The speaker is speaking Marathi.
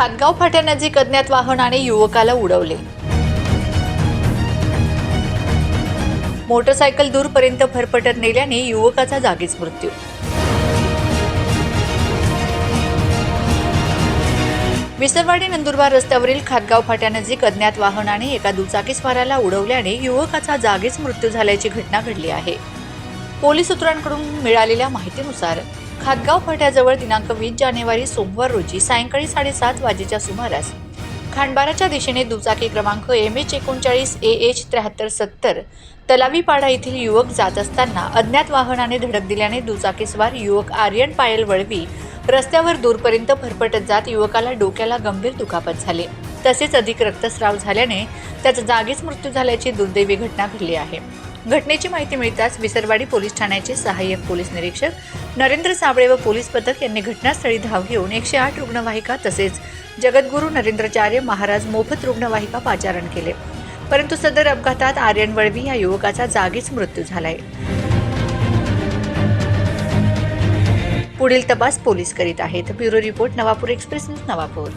खातगाव फाट्यानजीक अज्ञात वाहनाने युवकाला उडवले. मोटरसायकल दूरपर्यंत फरफटत नेल्याने युवकाचा जागीच मृत्यू. विसरवाडी नंदुरबार रस्त्यावरील खातगाव फाट्यानजीक अज्ञात वाहनाने एका दुचाकीस्वाराला उडवल्याने युवकाचा जागीच मृत्यू झाल्याची घटना घडली आहे. पोलीस सूत्रांकडून मिळालेल्या माहितीनुसार खातगाव फाट्याजवळ दिनांक वीस जानेवारी सोमवार रोजी सायंकाळी साडेसात वाजेच्या सुमारास खांडबाराच्या दिशेने दुचाकी क्रमांक एम एच एकोणचाळीस ए एच त्र्याहत्तर सत्तर तलावीपाडा येथील युवक जात असताना अज्ञात वाहनाने धडक दिल्याने दुचाकीस्वार युवक आर्यन पायल वळवी रस्त्यावर दूरपर्यंत फरफटत जात युवकाला डोक्याला गंभीर दुखापत झाले. तसेच अधिक रक्तस्राव झाल्याने त्याचा जागीच मृत्यू झाल्याची दुर्दैवी घटना घडली आहे. घटनेची माहिती मिळताच विसरवाडी पोलीस ठाण्याचे सहाय्यक पोलीस निरीक्षक नरेंद्र साबळे व पोलीस पथक यांनी घटनास्थळी धाव घेऊन एकशे आठ रुग्णवाहिका तसेच जगद्गुरू नरेंद्राचार्य महाराज मोफत रुग्णवाहिका पाचारण केले. परंतु सदर अपघातात आर्यन वळवी या युवकाचा जागीच मृत्यू झालाय. पुढील तपास पोलीस करीत आहेत. Bureau report Navapur Express News Navapur.